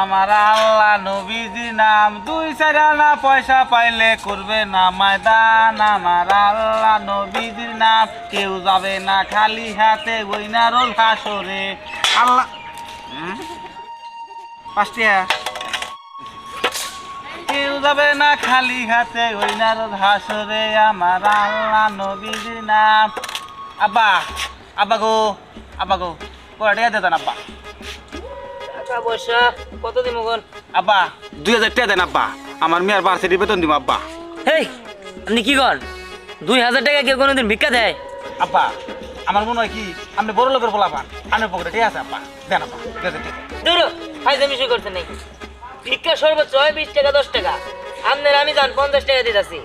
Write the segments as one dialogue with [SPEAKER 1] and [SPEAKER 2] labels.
[SPEAKER 1] আমার আল্লাহ নবীজি নাম। দুই চার আনা পয়সা পাইলে করবে না ময়দান। আমার আল্লাহ নবীজির নাম। কেউ যাবে না খালি হাতে ওই না রোল হাসরে। আল্লাহ? পাঁচটিয়া কেউ যাবে না খালি হাতে ওই না রোল হাসরে। আমার আল্লাহ নবীজির নাম। আব্বা আব্বা গো আব্বা গো কয়টা দেন, আব্বা।
[SPEAKER 2] টাকা পয়সা কত দিন
[SPEAKER 1] আব্বা দুই হাজার টাকা দেন আব্বা। আমার মেয়ের বার্ষিক বেতন দিব আব্বা।
[SPEAKER 2] হেই আপনি কি কর দুই হাজার টাকা কেউ কোনোদিন ভিক্ষা দেয়?
[SPEAKER 1] আব্বা আমার মনে হয় কি আপনি বড় লোকের বলা পান আমার পকেটে ঠিক আছে আব্বা। দেন আব্বা
[SPEAKER 2] দূর ফাইজে ভিক্ষা সর্বোচ্চ হয় বিশ টাকা দশ টাকা। আপনার আমি যান পঞ্চাশ টাকা দিতেছি।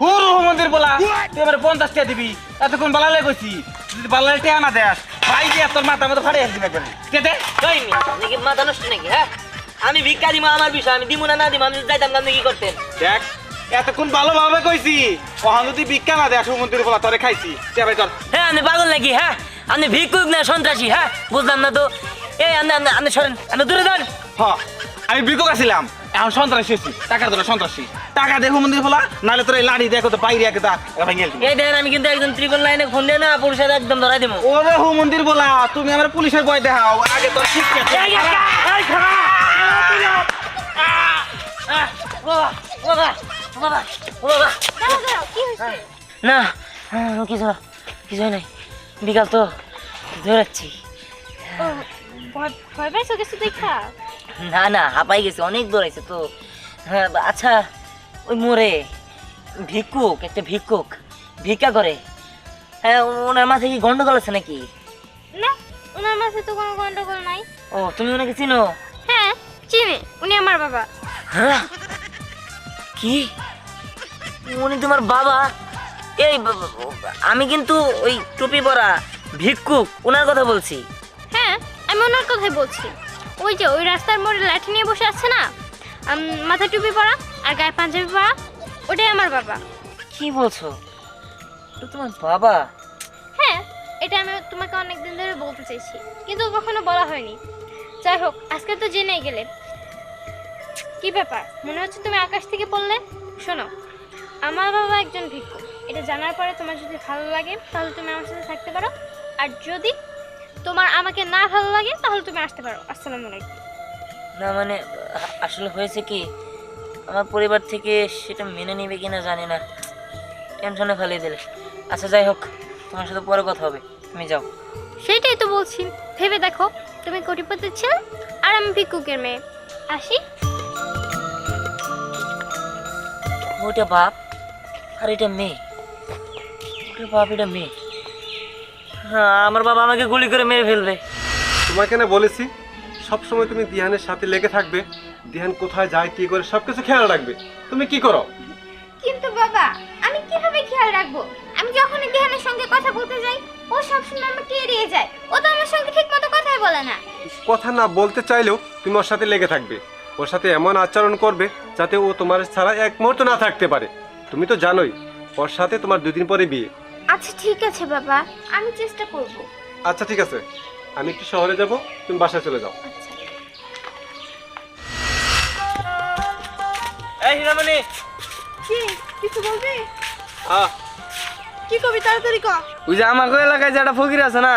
[SPEAKER 1] হুরু মন্দির বলা তুই এবারে পঞ্চাশ টাকা দিবি। এতক্ষণ বালালে কইছি যদি বালালে টাকা না দেস ভাই দিয়ে তোর মাথা মতো ফাড়ে আসবি একবারে কে
[SPEAKER 2] কই? মি আপনি কি মাথা নষ্ট নাকি হ্যাঁ? আমি ভিক্ষা দিব আমার বিষয় আমি দিব না না দিব আমি যাইতাম আপনি কি করতেন?
[SPEAKER 1] দেখ এতক্ষণ ভালোভাবে কইছি। ওখান যদি ভিক্ষা না দেয় সুমন্দির বলা তোরে খাইছি। কে ভাই তোর?
[SPEAKER 2] হ্যাঁ আপনি পাগল নাকি হ্যাঁ? আপনি ভিক্ষুক না সন্ত্রাসী হ্যাঁ? বুঝলাম না তো। এই সরেন আপনি দূরে যান।
[SPEAKER 1] হ আমি বিকক আছিলাম। এখন সন্ত্রাসী হয়েছি টাকার জন্য সন্ত্রাসী টাকা দেখো মন্দির বলা নাহলে তোর এই লাড়ি দেখো তো বাইরে একটা ভেঙে
[SPEAKER 2] এই দেখেন আমি কিন্তু একদম ত্রিকোণ লাইনে ফোন দিয়ে না পুলিশের একদম ধরাই দেবো
[SPEAKER 1] ওরে হু মন্দির বলা তুমি আমার পুলিশের ভয় দেখাও আগে তোর শিক্ষা
[SPEAKER 2] না হ্যাঁ, কিছু না কিছু নাই বিকাল তো ধরাচ্ছি
[SPEAKER 3] ভয় পাইছো কিছু দেখা
[SPEAKER 2] না না হাঁপাই গেছে অনেক দৌড়াইছে তো। হ্যাঁ আচ্ছা ওই মোড়ে ভিক্ষুক একটা ভিক্ষুক ভিক্ষা করে। হ্যাঁ ওনার মাথায় কি গন্ডগোল আছে নাকি?
[SPEAKER 3] না ওনার মাঝে তো কোনো গন্ডগোল নাই।
[SPEAKER 2] ও তুমি ওনাকে চিনো?
[SPEAKER 3] হ্যাঁ চিনি উনি আমার বাবা।
[SPEAKER 2] হ্যাঁ? কি? উনি তোমার বাবা? এই আমি কিন্তু ওই টুপি পরা ভিক্ষুক ওনার কথা বলছি।
[SPEAKER 3] হ্যাঁ আমি ওনার কথাই বলছি। ওই যে ওই রাস্তার মোড়ে লাঠি নিয়ে বসে আছে না? মাথায় টুপি পরা আর গায়ে পাঞ্জাবি পরা ওটাই আমার বাবা।
[SPEAKER 2] কি বলছো? তোমার বাবা।
[SPEAKER 3] হ্যাঁ এটা আমি তোমাকে অনেক দিন ধরে বলতে চাইছি কিন্তু কখনো বলা হয়নি। যাই হোক আজকে তো জেনে গেলে। কি ব্যাপার? মনে হচ্ছে তুমি আকাশ থেকে বললে শোনো আমার বাবা একজন ভিক্ষু। এটা জানার পরে তোমার যদি ভালো লাগে তাহলে তুমি আমার সাথে থাকতে পারো। আর যদি তোমার আমাকে না ভালো লাগে তাহলে তুমি আসতে পারো। আসসালামু আলাইকুম।
[SPEAKER 2] না মানে আসলে হয়েছে কি আমার পরিবার থেকে সেটা মেনে নেবে কিনা জানি না। টেনশনে ফেলে দিলে। আচ্ছা যাই হোক তোমার সাথে পরে কথা হবে। তুমি যাও।
[SPEAKER 3] সেটাই তো বলছি। ভেবে দেখো তুমি কোটিপতির ছেলে আর আমি ভিক্ষুকের মেয়ে। আসি।
[SPEAKER 2] ওটা বাপ আর এটা মেয়ে। বাপ এটা মেয়ে। হ্যাঁ আমার বাবা আমাকে গুলি করে মেরে ফেলবে।
[SPEAKER 4] তোমাকে না বলেছি? সব সময় তুমি দিহানের সাথে লেগে থাকবে। দিহান কোথায় যায় কি করে সবকিছু খেয়াল রাখবে। তুমি কি করো?
[SPEAKER 3] কিন্তু বাবা আমি কীভাবে খেয়াল রাখব? আমি যখনই দেহানের সঙ্গে কথা বলতে যাই ও সবসময় আমাকে এড়িয়ে যায়। ও তো আমার সঙ্গে ঠিক মতো কথাই বলে না।
[SPEAKER 4] কথা না বলতে চাইলেও তুমি ওর সাথে লেগে থাকবে। ওর সাথে এমন আচরণ করবে যাতে ও তোমার ছাড়া এক মুহূর্ত না থাকতে পারে। তুমি তো জানোই ওর সাথে তোমার দুদিন পরে বিয়ে।
[SPEAKER 3] আচ্ছা ঠিক আছে বাবা। আমি চেষ্টা করব।
[SPEAKER 4] আচ্ছা ঠিক আছে। আমি একটু শহরে যাব তুমি বাসায় চলে যাও।
[SPEAKER 3] আচ্ছা।
[SPEAKER 2] এই হিরামণি।
[SPEAKER 5] কি? কিছু বলবি?
[SPEAKER 1] হ্যাঁ
[SPEAKER 5] কি কবি তাড়াতাড়ি ক।
[SPEAKER 6] ওই যে আমার এলাকায় যে একটা ফকির আছে না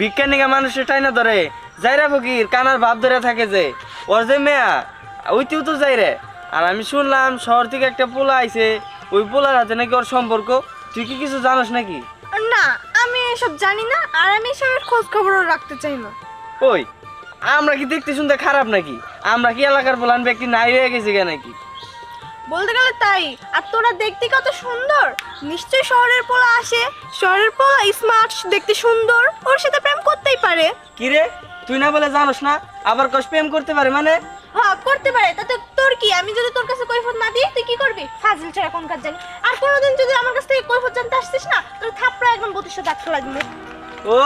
[SPEAKER 6] বিজ্ঞানীকে মানুষের টাই না ধরে। যাইরা ফকির কানার ভাব ধরে থাকে যে। ওর যে মেয়া ওইতেও তো যাই রে আর আমি শুনলাম শহর থেকে একটা পোলা আইছে ওই পোলার হাতে নাকি ওর সম্পর্ক। তুই কি কিছু জানিস নাকি?
[SPEAKER 5] না আমি এসব জানি না আর আমি এসবের খোঁজ খবরও রাখতে চাই না।
[SPEAKER 6] ওই আমরা কি দেখতে শুনতে খারাপ নাকি? আমরা কি এলাকার পোলান ব্যক্তি নাই হয়ে গেছি কে নাকি?
[SPEAKER 5] বলতে গেলে তাই আর তোরা দেখতে কত সুন্দর। নিশ্চয়ই শহরের পোলা আসে শহরের পোলা স্মার্ট দেখতে সুন্দর ওর সাথে প্রেম করতেই পারে।
[SPEAKER 6] কি রে তুই না বলে জানোস না আবার কস প্রেম করতে পারে মানে?
[SPEAKER 5] হ্যাঁ করতে পারে। তাতে তোর কি? আমি যদি তোর কাছে কৈফত না দিই তুই কি করবি? ফাজিল ছাড়া কোন কাজ জানি। আর কোনোদিন যদি আমার কাছ থেকে কৈফত জানতে আসছিস না তোর থাপড়া একদম বতিশে দাগ লাগবে।
[SPEAKER 6] ও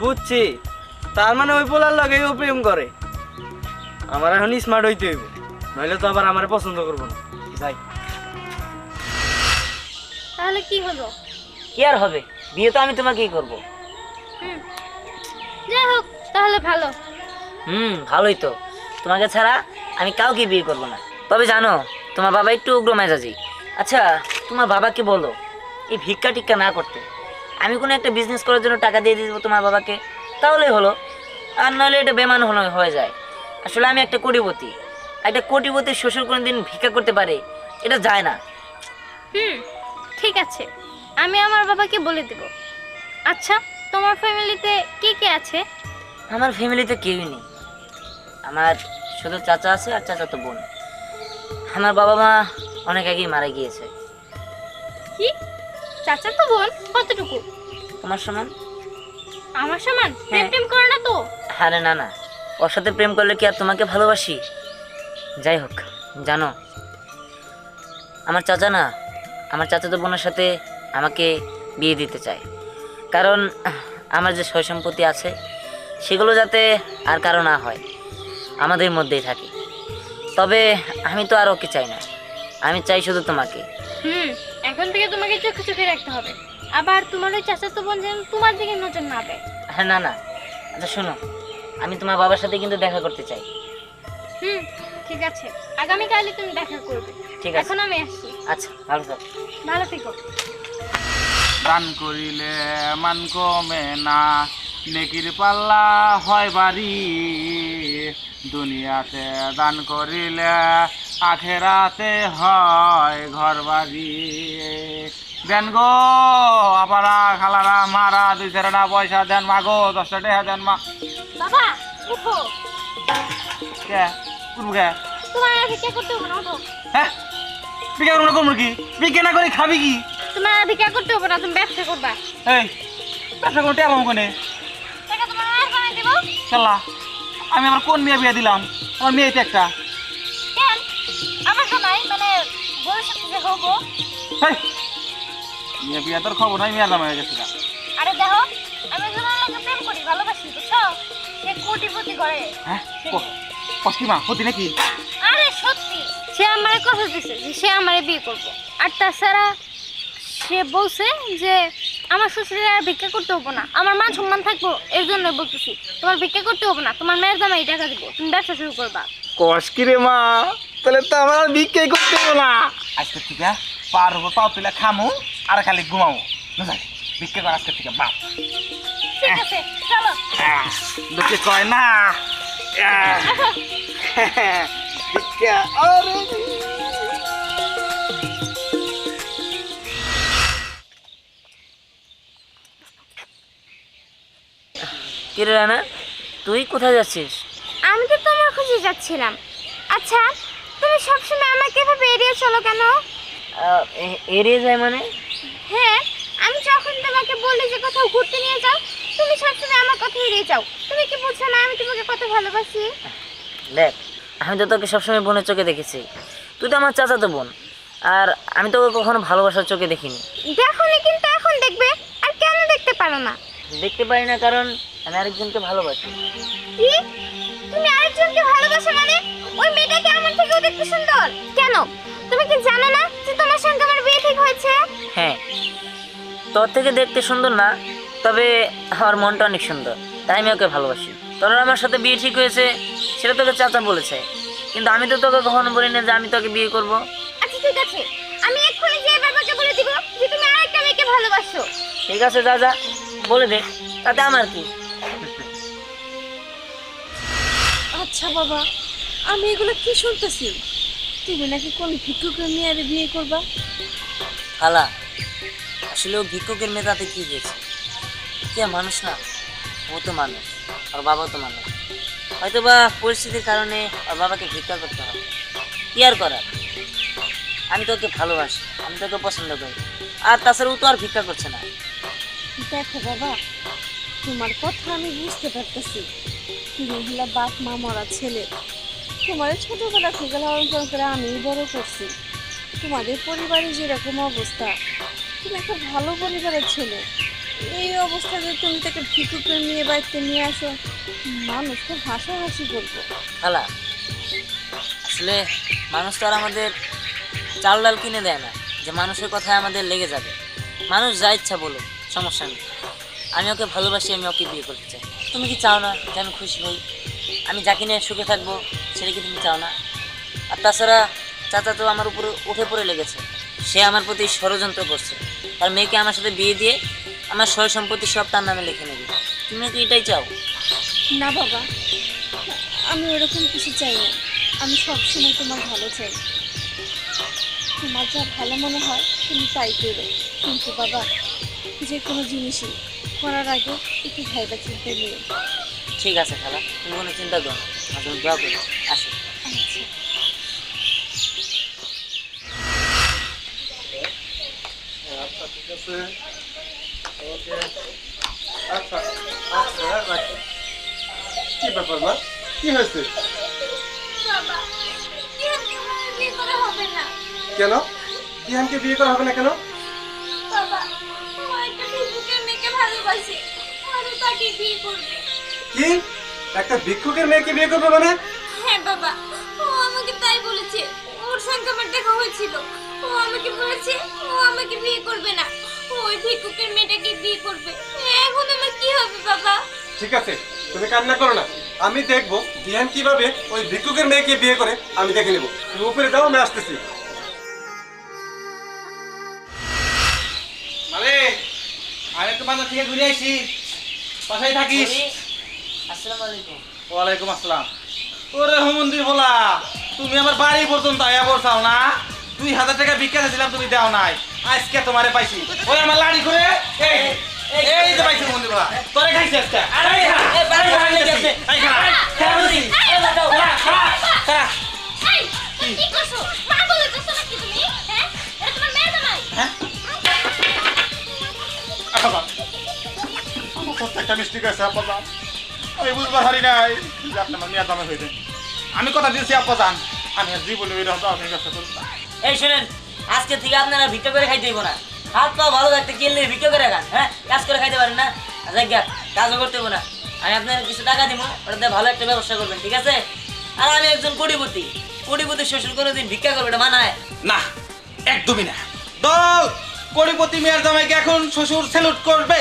[SPEAKER 6] বুঝছি। তার মানে ওই পোলার লগে ও প্রেম করে। আমার এখন স্মার্ট হইতে হইব। নইলে তো আবার আমার পছন্দ করব না। যাই।
[SPEAKER 3] তাহলে কি হলো?
[SPEAKER 2] কি আর হবে? বিয়ে তো আমি তোমাকেই করব।
[SPEAKER 3] হুম। যাই হোক তাহলে ভালো।
[SPEAKER 2] হুম ভালোই তো। তোমাকে ছাড়া আমি কাউকে বিয়ে করব না। তবে জানো তোমার বাবা একটু উগ্র মেজাজি। আচ্ছা তোমার বাবাকে বলো? এই ভিক্ষা টিক্কা না করতে। আমি কোনো একটা বিজনেস করার জন্য টাকা দিয়ে দিব তোমার বাবাকে? তাহলেই হলো। আর নাহলে এটা বেমান হলো হয়ে যায়। আসলে আমি একটা কোটিপতি। একটা কোটিপতির শ্বশুর কোনো দিন ভিক্ষা করতে পারে এটা যায় না।
[SPEAKER 3] হুম ঠিক আছে। আমি আমার বাবাকে বলে দেব। আচ্ছা তোমার ফ্যামিলিতে কে কে আছে?
[SPEAKER 2] আমার ফ্যামিলিতে কেউই নেই। আমার শুধু চাচা আছে আর চাচা তো বোন। আমার বাবা মা অনেক আগেই মারা গিয়েছে।
[SPEAKER 3] কি? চাচা তো বোন? কতটুকু?
[SPEAKER 2] তোমার সমান?
[SPEAKER 3] আমার সমান? প্রেম
[SPEAKER 2] হ্যাঁ।
[SPEAKER 3] টেম করে না তো?
[SPEAKER 2] আরে না না। ওর সাথে প্রেম করলে কি আর তোমাকে ভালোবাসি? যাই হোক জানো আমার চাচা না আমার চাচাতো বোনের সাথে আমাকে বিয়ে দিতে চায়। কারণ আমার যে সয় সম্পত্তি আছে সেগুলো যাতে আর কারও না হয়। আমাদের মধ্যেই থাকে। তবে আমি তো আর ওকে চাই না। আমি চাই শুধু তোমাকে।
[SPEAKER 3] হুম এখন থেকে তোমাকে চোখে চোখে রাখতে হবে। আবার তোমার ওই চাচা তো বোন যেন তোমার দিকে নজর না দেয়।
[SPEAKER 2] হ্যাঁ না না। আচ্ছা শোনো। আমি তোমার বাবার সাথে কিন্তু দেখা করতে চাই।
[SPEAKER 3] হুম ঠিক আছে। আগামীকালই তুমি দেখা করবে।
[SPEAKER 2] ঠিক আছে।
[SPEAKER 3] এখন আমি আসছি।
[SPEAKER 2] আচ্ছা ভালো থাকো।
[SPEAKER 3] ভালো থেকো।
[SPEAKER 1] দান করিলে মান কমে না। নেকির পাল্লা হয় বাড়ি। দুনিয়াতে দান করিলে আখেরাতে হয় ঘর বাড়ি দেন গো আপারা খালারা মারা দুই চারটা পয়সা দেন মা গো দশটা টাকা দেন মা।
[SPEAKER 3] বাবা উঠো।
[SPEAKER 1] কে? উঠবো কে?
[SPEAKER 3] তোমার আর ভিক্ষা করতে হবে না উঠো।
[SPEAKER 1] হ্যাঁ? বিকে করব না করব কি? বিকে না করে খাবি কি?
[SPEAKER 3] তোমার ভিক্ষা করতে হবে না তুমি ব্যবসা করবা।
[SPEAKER 1] এই ব্যবসা করতে এলাম কোনে
[SPEAKER 3] টাকা তোমার মায়ের বানাই দেবো?
[SPEAKER 1] শালা। আমি আমার কোন মেয়ে বিয়ে দিলাম? আমার মেয়ে তো একটা।
[SPEAKER 3] কেন? আমার জামাই মানে ভবিষ্যতে যে হব।
[SPEAKER 1] হেই, মেয়ে বিয়ে তোর খবর নাই মেয়ের নামে হয়ে গেছে
[SPEAKER 3] আরে দেখো আমি জনের লোকে প্রেম করি ভালোবাসি বুঝছ? সে কোটিপতি করে।
[SPEAKER 1] হ্যাঁ? পশ্চিমা হতি নাকি?
[SPEAKER 3] আরে সত্যি সে আমারে কথা দিছে যে সে আমারে বিয়ে করবে। আর তাছাড়া সে বলছে যে আমার শ্বশুরের আর ভিক্ষা করতে হব না। আমার মান সম্মান থাকব এর জন্য বলতেছি তোমার ভিক্ষা করতে হব না তোমার মেয়ের দামে এই টাকা দিব তুমি ব্যবসা শুরু করবা।
[SPEAKER 6] কষ কি রে মা? তাহলে তো আমার আর ভিক্ষাই করতে হবে না।
[SPEAKER 1] আজকে থেকে পার উপর পাও তুলে খামু আর খালি ঘুমামু। বুঝাই বিক্রি কর আজকে থেকে বাপ
[SPEAKER 3] ঠিক আছে চলো।
[SPEAKER 1] লোকে কয় না
[SPEAKER 6] ভিক্ষা আরে।
[SPEAKER 2] কিরে রানা তুই কোথায় যাচ্ছিস?
[SPEAKER 3] আমি তো তোমার খুঁজে যাচ্ছিলাম। আচ্ছা তুমি সবসময় আমাকে এভাবে এড়িয়ে চলো কেন?
[SPEAKER 2] আহ, এ- এড়িয়ে যায় মানে?
[SPEAKER 3] হ্যাঁ আমি যখন তোমাকে বলি যে কোথাও ঘুরতে নিয়ে যাও তুমি সবসময় আমার কথা এড়িয়ে যাও। তুমি কি বুঝছ না আমি তোমাকে কত ভালোবাসি?
[SPEAKER 2] দেখ আমি তো তোকে সবসময় বোনের চোখে দেখেছি। তুই তো আমার চাচাতো বোন আর আমি তোকে কখনো ভালোবাসার চোখে দেখিনি।
[SPEAKER 3] দেখোনি কিন্তু এখন দেখবে আর কেন দেখতে পারো না?
[SPEAKER 2] দেখতে পারি না কারণ আমি আরেকজনকে ভালোবাসি।
[SPEAKER 3] কি? তুমি আরেকজনকে ভালোবাসো মানে? ওই মেয়েটাকে আমার থেকেও দেখতে সুন্দর? কেন? তুমি কি জানো না যে তোমার সঙ্গে আমার বিয়ে ঠিক হয়েছে?
[SPEAKER 2] হ্যাঁ। তোর থেকে দেখতে সুন্দর না তবে আমার মনটা অনেক সুন্দর তাই আমি ওকে ভালোবাসি। তোর আমার সাথে বিয়ে ঠিক হয়েছে সেটা তোকে চাচা বলেছে। কিন্তু আমি তো তোকে কখনো বলি না যে আমি তোকে বিয়ে করব।
[SPEAKER 3] আচ্ছা ঠিক আছে। আমি এক্ষুনি যে বাবাকে বলে দিব যে তুমি আরেকটা মেয়েকে ভালোবাসো।
[SPEAKER 2] ঠিক আছে যা। বলে দে তাতে আমার কি?
[SPEAKER 5] আচ্ছা বাবা আমি এগুলো কি শুনতেছি? তুমি নাকি কোন ভিক্ষুকের মেয়ের বিয়ে করবা?
[SPEAKER 2] খালা আসলে ও ভিক্ষুকের মেয়ে তাতে কি হয়েছে? কি আর মানুষ না? ও তো মানুষ আর বাবাও তো মানুষ। হয়তো বা পরিস্থিতির কারণে ওর বাবাকে ভিক্ষা করতে হবে। কি আর করার? আমি তোকে ভালোবাসি আমি তোকে পছন্দ করি। আর তাছাড়া ও তো আর ভিক্ষা করছে না।
[SPEAKER 5] দেখো বাবা তোমার কথা আমি বুঝতে পারতেছি। তুমি বাপ, মা, মরা ছেলে। তোমার ছোটবেলা থেকে লালন করে আমি বড় করছি। তোমাদের পরিবারে যেরকম অবস্থা, তুমি একটা ভালো পরিবারের ছেলে। এই অবস্থাতে তুমি তাকে ভিক্ষুকের নিয়ে, বাড়িতে নিয়ে আসো, মানুষ তো হাসাহাসি করব।
[SPEAKER 2] খালা, আসলে মানুষ তো আর আমাদের চাল ডাল কিনে দেয় না, যে মানুষের কথায় আমাদের লেগে যাবে। মানুষ যা ইচ্ছা বলুক, সমস্যা নেই। আমি ওকে ভালোবাসি, আমি ওকে বিয়ে করতে চাই। তুমি কি চাও না যে আমি খুশি হই? আমি যাকে নিয়ে সুখে থাকব, সেটা কি তুমি চাও না? আর তাছাড়া চাচা তো আমার উপরে উঠে পড়ে লেগেছে। সে আমার প্রতি ষড়যন্ত্র করছে। আর মেয়েকে আমার সাথে বিয়ে দিয়ে আমার সয় সম্পত্তি সব তার নামে লিখে নেবে। তুমি কি এটাই চাও?
[SPEAKER 5] না বাবা, আমি ওরকম কিছু চাই না। আমি সবসময় তোমার ভালো চাই। তোমার যা ভালো মনে হয়, তুমি তাই করো। কিন্তু বাবা, যে কোনো জিনিসই করার আগে একটু ভাইবা চিন্তা নিও
[SPEAKER 2] ঠিক আছে খালা তুমি কোনো চিন্তা করো না। জন্য দোয়া করো আসো।
[SPEAKER 4] ঠিক আছে ওকে আচ্ছা। আচ্ছা কি ব্যাপার মা? কি হয়েছে?
[SPEAKER 3] বাবা বিয়ে করা হবে না?
[SPEAKER 4] কেন? ইহানকে বিয়ে করা হবে না কেন?
[SPEAKER 3] বিয়ে করবে।
[SPEAKER 4] কি? একটা ভিক্ষুকের মেয়েকে বিয়ে করবে মানে?
[SPEAKER 3] হ্যাঁ বাবা ও আমাকে তাই বলেছে। ওর সঙ্গে আমার দেখা হয়েছিল। ও আমাকে বলেছে ও আমাকে বিয়ে করবে না। ও ওই ভিক্ষুকের মেয়েটাকে বিয়ে করবে? এখন আমার কি হবে বাবা?
[SPEAKER 4] ঠিক আছে তুমি কান্না করো না। আমি দেখব বিহান কীভাবে ওই ভিক্ষুকের মেয়েকে বিয়ে করে আমি দেখে নেব। তুমি উপরে যাও আমি আসতেছি।
[SPEAKER 1] মানে আমি বাজার থেকে ঘুরে আইছি বাসায় থাকিস
[SPEAKER 2] আসসালামু আলাইকুম
[SPEAKER 1] ওয়ালাইকুম আসসালাম ওরে হুমন্দি বলা তুমি আমার বাড়ি পর্যন্ত আয়া বলছাও না দুই হাজার টাকা ভিক্ষা আছিলাম তুমি দেও নাই আজকে তোমারে পাইছি ওই আমার লাড়ি করে এই এই যে পাইছি হুমন্দি বলা তোরে খাইছি আজকে এই আমার প্রত্যেকটা মিস্টেক আছে আমি বুঝবার পারি নাই। যে আপনি আমার দামে হয়ে আমি কথা দিয়েছি আপা যান আমি আর জীবনে এরকম দামে ব্যবসা করব না।
[SPEAKER 2] এই শুনেন আজকে থেকে আপনারা ভিক্ষা করে খাইতে হইব না। হাত পা ভালো থাকতে কিনলে ভিক্ষা করে খান হ্যাঁ? কাজ করে খাইতে পারেন না। গিয়া কাজও করতে হইব না। আমি আপনার কিছু টাকা দিব ওটাতে ভালো একটা ব্যবসা করবেন ঠিক আছে? আর আমি একজন কোটিপতি। কোটিপতি শ্বশুর কোনোদিন ভিক্ষা করবে এটা মানায়।
[SPEAKER 1] না একদমই না। দল কোটিপতি মেয়ের জামাইকে এখন শ্বশুর স্যালুট করবে।